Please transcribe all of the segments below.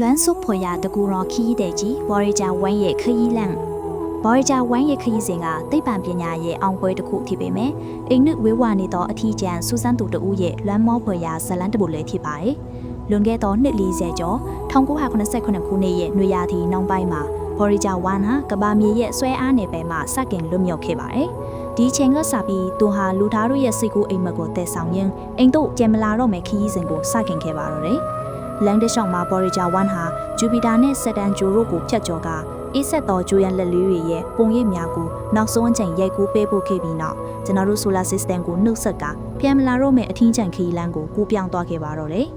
လွမ်းစုဖွေရတကူရောခီးတဲ့ကြီးဘော်ရီဂျာဝမ်းရဲ့ခရီးလန့်ဘော်ရီဂျာဝမ်းရဲ့ခရီးစဉ်ကသိပ္ပံပညာရဲ့အောင်ပွဲတစ်ခုဖြစ်ပေမဲ့အိမ်နုဝေးဝါနေသောအထီးကျန်စူးစမ်းသူတဦးရဲ့လွမ်းမောဖွေရဇလန်းတပုလည်းဖြစ်ပါတယ်။လွန်ခဲ့သောနှစ်40ကျော်1989ခုနှစ်ရဲ့နွေရာသီနောက်ပိုင်းမှာဘော်ရီဂျာဝမ်းဟာကဘာမြေရဲ့ဆွဲအားနယ်ပယ်မှာစတင်လွတ်မြောက်ခဲ့ပါတယ်။ဒီချိန်ကစပြီးသူဟာလူသားတို့ရဲ့စိတ်ကူးအိမ်မက်ကိုတည်ဆောင်ရင်းအိမ်တို့ကျန်မလာတော့မယ့်ခရီးစဉ်ကိုစတင်ခဲ့ပါတော့တယ်။ လန်ဒရှောင်းမှာဘော်ရီဂျာ1ဟာဂျူပီတာနဲ့ဆက်တန်ဂျိုတို့ကိုဖျက်ကျော်ကအေးဆက်သောဂျိုယန်လက်လေးတွေရဲ့ပုံရိပ်များကိုနောက်ဆုံးအချိန်ရိုက်ကူးပေးဖို့ခဲ့ပြီးနောက်ကျွန်တော်တို့ solar system ကိုနှုတ်ဆက်ကပြန်မလာတော့မယ့်အထင်းချန်ခီလန်ကိုကူးပြောင်းသွားခဲ့ပါတော့တယ်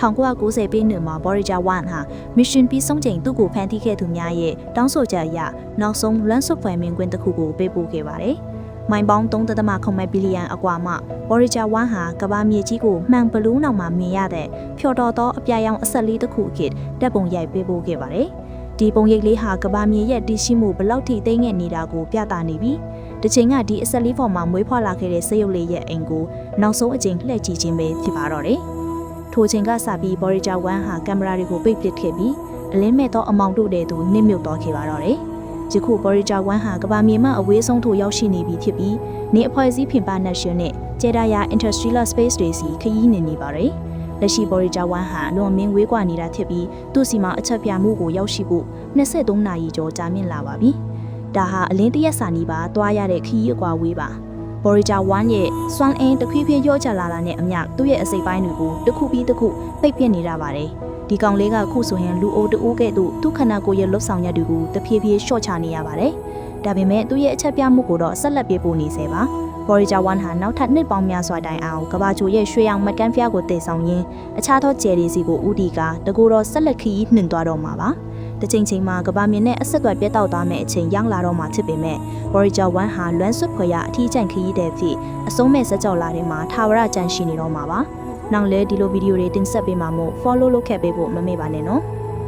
1990ปีနှစ်မှာဘော်ရီဂျာ1ဟာ mission ပြီးဆုံးချိန်သူ့ကိုဖန်တီးခဲ့သူများရဲ့တောင်းဆိုချက်အရနောက်ဆုံး run soft ဖွယ်မင်းကွင်းတစ်ခုကိုပေးပို့ခဲ့ပါတယ်။ မိုင်ပေါင်း3.8ဘီလီယံအကွာမှဘော်ရီဂျာ1ဟာကမ္ဘာမြေကြီးကိုမှန်ဘလူးနောက်မှာမြင်ရတဲ့ဖျော်တော်သောအပြာရောင်အဆက်လေးတစ်ခုအဖြစ်တက်ပုံရိုက်ပေးပို့ခဲ့ပါတယ်။ဒီပုံရိပ်လေးဟာကမ္ဘာမြေရဲ့တည်ရှိမှုဘလောက်ထိသိငဲ့နေတာကိုပြသနေပြီးတစ်ချိန်ကဒီအဆက်လေးပေါ်မှာမွေးဖွားလာခဲ့တဲ့စရုပ်လေးရဲ့အိမ်ကိုနောက်ဆုံးအကြိမ်လှည့်ကြည့်ခြင်းပဲဖြစ်ပါတော့တယ်။ထိုချိန်ကစပြီးဘော်ရီဂျာ1ဟာကင်မရာတွေကိုပိတ်ပစ်ခဲ့ပြီးအလင်းမဲ့သောအမောင်တို့တဲ့သူနစ်မြုပ်သွားခဲ့ပါတော့တယ်။ ယခုဘော်ရီဂျာ1ဟာကမ္ဘာမြေမှအဝေးဆုံးထိုရောက်ရှိနေပြီဖြစ်ပြီးနေအဖွဲ့အစည်းပြင်ပနက်ရှင်နဲ့ဂျေဒါယာ Interstellar Space တွေစီခရီးနေနေပါတယ်။လက်ရှိဘော်ရီဂျာ1ဟာလွန်မင်းဝေးကွာနေတာဖြစ်ပြီးသူ့စီမှာအချက်ပြမှုကိုရောက်ရှိဖို့23နာရီကျော်ကြာမြင့်လာပါပြီ။ဒါဟာအလင်းတရက်စာနီးပါသွားရတဲ့ခရီးအကွာဝေးပါ။ ဘော်ရီဂျာ1ရဲ့စွမ်းအင်းတစ်ခွေးဖြည်းရော့ချလာတာနဲ့အမျှသူ့ရဲ့အစိပ်ပိုင်းတွေကိုတစ်ခုပြီးတစ်ခုပိတ်ပစ်နေတာပါတယ်။ဒီကောင်လေးကခုဆိုရင်လူအိုတူကဲ့သို့သူ့ခန္ဓာကိုယ်ရဲ့လှုပ်ဆောင်ရက်တွေကိုတဖြည်းဖြည်းရှော့ချနေရပါတယ်။ဒါပေမဲ့သူ့ရဲ့အချက်ပြမှုကိုတော့ဆက်လက်ပြေပို့နေစေပါ။ဘော်ရီဂျာ1ဟာနောက်ထပ်နှစ်ပေါင်းများစွာတိုင်အောင်ကဘာချိုရဲ့ရွှေရောင်မက်ကန်းဖျားကိုတည်ဆောင်ရင်းအခြားသောကျယ်ရီစီကိုဦးတီကတကူတော့ဆက်လက်ခီးနှင်သွားတော့မှာပါ။ တစ်ချိန်ချိန်မှာကဘာမြင်နဲ့အဆက်အသွယ်ပြတ်တောက်သွားမယ့်အချိန်ရောက်လာတော့မှာဖြစ်ပေမဲ့ Voyager 1ဟာလွမ်းဆွတ်ဖွယ်ရအထီးကျန်ခရီးတဲ့ဖြစ်အစုံးမဲ့စက်ကြော်လာတဲ့မှာထာဝရကြန့်ရှိနေတော့မှာပါ။နောက်လဲဒီလိုဗီဒီယိုတွေတင်ဆက်ပေးမှာမို့ follow လုပ်ခဲ့ပေးဖို့မမေ့ပါနဲ့နော်။